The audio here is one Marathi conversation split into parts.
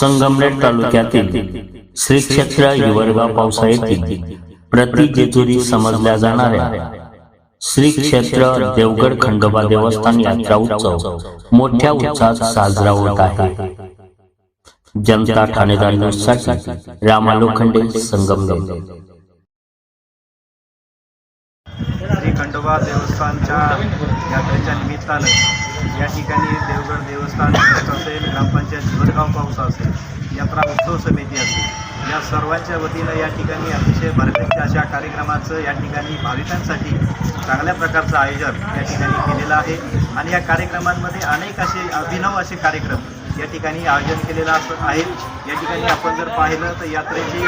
संगमनेर तालुक्यातील श्री क्षेत्र हिवरगाव पावसाळ्यातील प्रति जेजुरी समजल्या जाणाऱ्या श्री क्षेत्र देवगड खंडोबा देवस्थान यात्रा उत्सव मोठ्या उत्साहात साजरा होत आहे. जनता ठाणेदार न्यूजसाठी रामा लोखंडे संगमनेर. श्री खंडोबा देवस्थानच्या यात्रेच्या निमित्तानं या ठिकाणी देवगड देवस्थान ट्रस्ट असेल ग्रामपंचायत शिवरगाव पावसा असेल यात्रा उत्सव समिती असेल या सर्वांच्या वतीनं या ठिकाणी अतिशय भरगच्च अशा कार्यक्रमाचं या ठिकाणी भाविकांसाठी चांगल्या प्रकारचं आयोजन या ठिकाणी केलेलं आहे. आणि या कार्यक्रमांमध्ये अनेक असे अभिनव असे कार्यक्रम या ठिकाणी आयोजन केलेलं असं आहे. या ठिकाणी आपण जर पाहिलं तर यात्रेची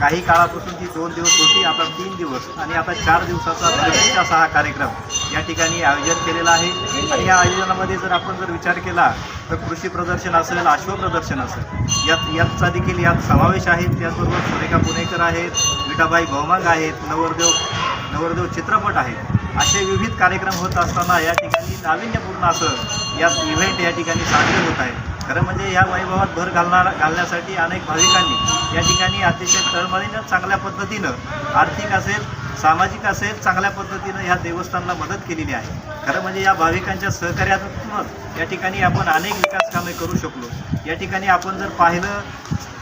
काही काळापासून ती दोन दिवस होती आता तीन दिवस. आणि आता चार दिवसाचा भरपूर असा हा कार्यक्रम या ठिकाणी आयोजन केलेला आहे. आणि या आयोजनामध्ये जर आपण जर विचार केला तर कृषी प्रदर्शन असेल अश्व प्रदर्शन असेल यात यांचा देखील यात समावेश आहे. त्याचबरोबर सुरेखा पुणेकर आहेत विठाबाई भौमांग आहेत नवरदेव नवरदेव चित्रपट आहेत. असे विविध कार्यक्रम होत असताना या ठिकाणी नाविन्यपूर्ण असं यात इव्हेंट या ठिकाणी साजरे होत आहे खरं म्हणजे या वैभवात भर घालणार घालण्यासाठी अनेक भाविकांनी या ठिकाणी अतिशय तळमळीनं चांगल्या पद्धतीनं आर्थिक असेल सामाजिक असेल चांगल्या पद्धतीनं ह्या देवस्थानला मदत केलेली आहे. खरं म्हणजे या भाविकांच्या सहकार्यातूनच या ठिकाणी आपण अनेक विकास कामे करू शकलो. या ठिकाणी आपण जर पाहिलं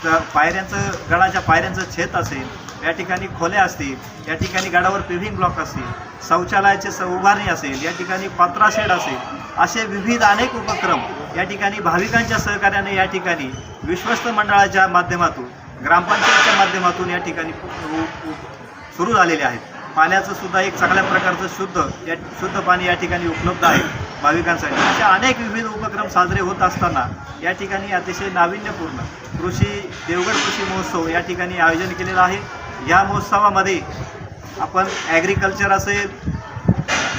तर पायऱ्यांचं गडाच्या पायऱ्यांचं छेद असेल या ठिकाणी खोल्या असतील या ठिकाणी गडावर पेव्हिंग ब्लॉक असतील शौचालयाचे उभारणी असेल या ठिकाणी पात्रा शेड असेल असे विविध अनेक उपक्रम या ठिकाणी भाविकांच्या सहकार्याने या ठिकाणी विश्वस्त मंडळाच्या माध्यमातून ग्रामपंचायतच्या माध्यमातून या ठिकाणी उ- सुरू झालेले आहेत. पाण्याचं सुद्धा एक चांगल्या प्रकारचं शुद्ध या शुद्ध पाणी या ठिकाणी उपलब्ध आहे भाविकांसाठी. अशा अनेक विविध उपक्रम साजरे होत असताना या ठिकाणी अतिशय नाविन्यपूर्ण कृषी देवगड कृषी महोत्सव या ठिकाणी आयोजन केलेलं आहे. या महोत्सवामध्ये आपण ॲग्रिकल्चर असेल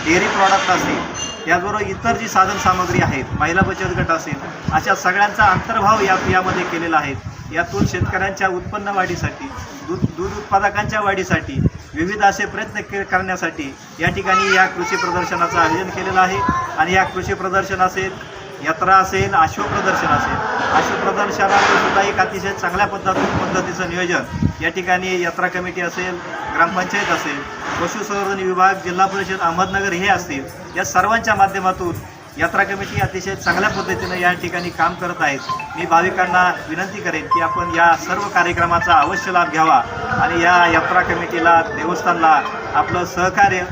डेअरी प्रॉडक्ट असेल त्याचबरोबर इतर जी साधनसामग्री आहेत महिला बचत गट असेल अशा सगळ्यांचा अंतर्भाव या यामध्ये केलेला आहे. यातून शेतकऱ्यांच्या उत्पन्न वाढीसाठी दूध दूध उत्पादकांच्या वाढीसाठी विविध असे प्रयत्न के करण्यासाठी या ठिकाणी या कृषी प्रदर्शनाचं आयोजन केलेलं आहे. आणि या कृषी प्रदर्शन असेल यात्रा असेल आश्व प्रदर्शन असेल अशोक प्रदर्शनाचं सुद्धा एक अतिशय चांगल्या पद्धती पद्धतीचं नियोजन या ठिकाणी यात्रा कमिटी असेल ग्रामपंचायत असेल पशुसंवर्धन विभाग जिल्हा परिषद अहमदनगर हे असतील या सर्वांच्या माध्यमातून यात्रा कमिटी अतिशय चांगल्या पद्धतीनं या ठिकाणी काम करत आहेत. मी भाविकांना विनंती करेन की आपण या सर्व कार्यक्रमाचा अवश्य लाभ घ्यावा आणि या यात्रा कमिटीला देवस्थानला आपलं सहकार्य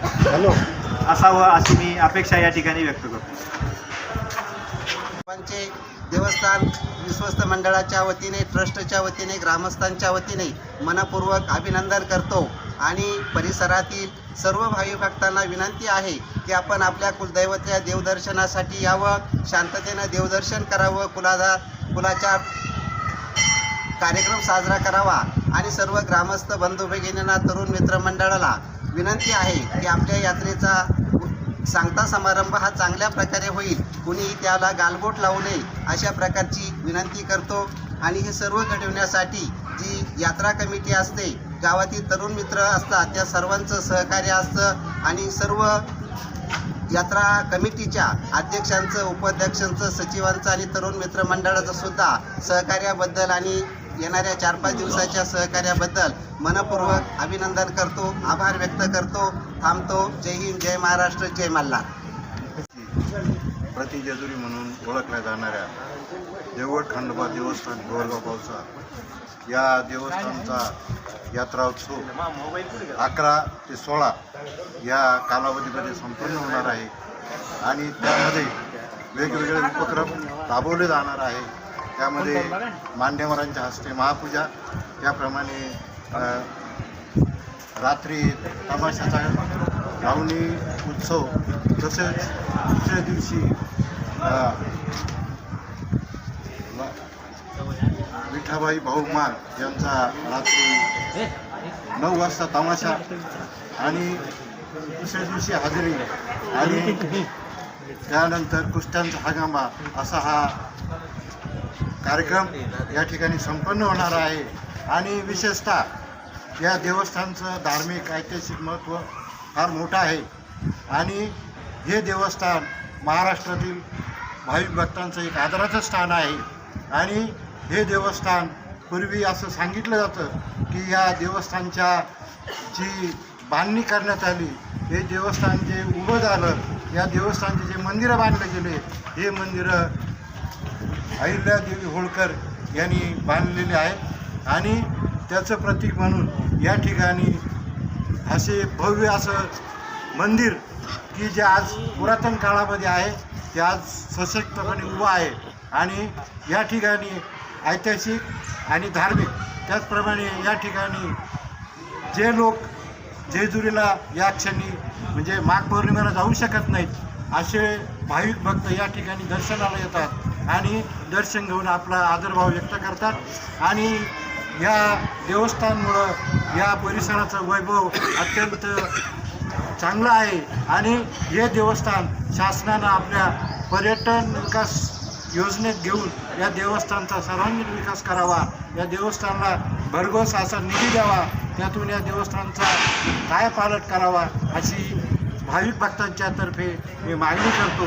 असावं अशी मी अपेक्षा या ठिकाणी व्यक्त करतो. पंचे देवस्थान विश्वस्त मंडळाच्या वतीने ट्रस्टच्या वतीने ग्रामस्थांच्या वतीने मनपूर्वक अभिनंदन करतो. आणि परिसरातील सर्व भावी भक्तांना विनंती आहे की आपण आपल्या कुलदैवत्या देवदर्शनासाठी यावं शांततेनं देवदर्शन करावं कुलाधार कुलाच्या कार्यक्रम साजरा करावा आणि सर्व ग्रामस्थ बंधू भगिनींना तरुण मित्रमंडळाला विनंती आहे की आपल्या यात्रेचा सांगता समारंभ हा चांगल्या प्रकारे होईल. कुणीही त्याला गालबोट लावू नये अशा प्रकारची विनंती करतो. आणि हे सर्व घडविण्यासाठी जी यात्रा कमिटी असते गावातील तरुण मित्र असतात त्या सर्वांचं सहकार्य असतं आणि सर्व यात्रा कमिटीच्या अध्यक्षांचं उपाध्यक्षांचं सचिवांचं आणि तरुण मित्र मंडळाचं सुद्धा सहकार्याबद्दल आणि येणाऱ्या चार पाच दिवसाच्या सहकार्याबद्दल मनपूर्वक अभिनंदन करतो आभार व्यक्त करतो थांबतो. जय हिंद जय महाराष्ट्र जय मल्हार. प्रतिजेजुरी म्हणून ओळखल्या जाणाऱ्या देवगड खंडोबा देवस्थान गोरगाव या देवस्थानचा यात्रा उत्सव अकरा ते सोळा या कालावधीमध्ये संपन्न होणार आहे. आणि त्यामध्ये वेगवेगळे उपक्रम राबवले जाणार आहे. त्यामध्ये मान्यवरांच्या हस्ते महापूजा त्याप्रमाणे रात्री तमाशाचा लावणी उत्सव तसेच दुसऱ्या दिवशी विठाबाई भाऊ मान यांचा रात्री नऊ वाजता तमाशा आणि दुसऱ्या दिवशी हजेरी आणि त्यानंतर कुस्त्यांचा हंगामा असा हा कार्यक्रम या ठिकाणी संपन्न होणार आहे. आणि विशेषतः या देवस्थानचं धार्मिक ऐतिहासिक महत्त्व फार मोठं आहे. आणि हे देवस्थान महाराष्ट्रातील भाविक भक्तांचं एक आदराचं स्थान आहे. आणि हे देवस्थान पूर्वी असं सांगितलं जातं की या देवस्थानच्या जी बांधणी करण्यात आली हे देवस्थान जे उभं झालं या देवस्थानचे जे मंदिरं बांधले गेले हे मंदिरं अहिल्यादेवी होळकर यांनी बांधलेले आहेत. आणि त्याचं प्रतीक म्हणून या ठिकाणी असे भव्य असं मंदिर की जे आज पुरातन काळामध्ये आहे ते आज सशक्तपणे उभं आहे. आणि या ठिकाणी ऐतिहासिक आणि धार्मिक त्याचप्रमाणे या ठिकाणी जे लोक जेजुरीला या क्षणी म्हणजे माघ पौर्णिमेला जाऊ शकत नाहीत असे भाविक भक्त या ठिकाणी दर्शनाला येतात आणि दर्शन घेऊन आपला आदरभाव व्यक्त करतात. आणि या देवस्थानमुळं या परिसराचं वैभव अत्यंत चांगलं आहे. आणि हे देवस्थान शासनानं आपल्या पर्यटन विकास योजनेत घेऊन या देवस्थानचा सर्वांगीण विकास करावा. या देवस्थानला भरघोस असा निधी द्यावा. त्यातून या देवस्थानचा कायापालट करावा अशी भाविक भक्तांच्या तर्फे मी मागणी करतो.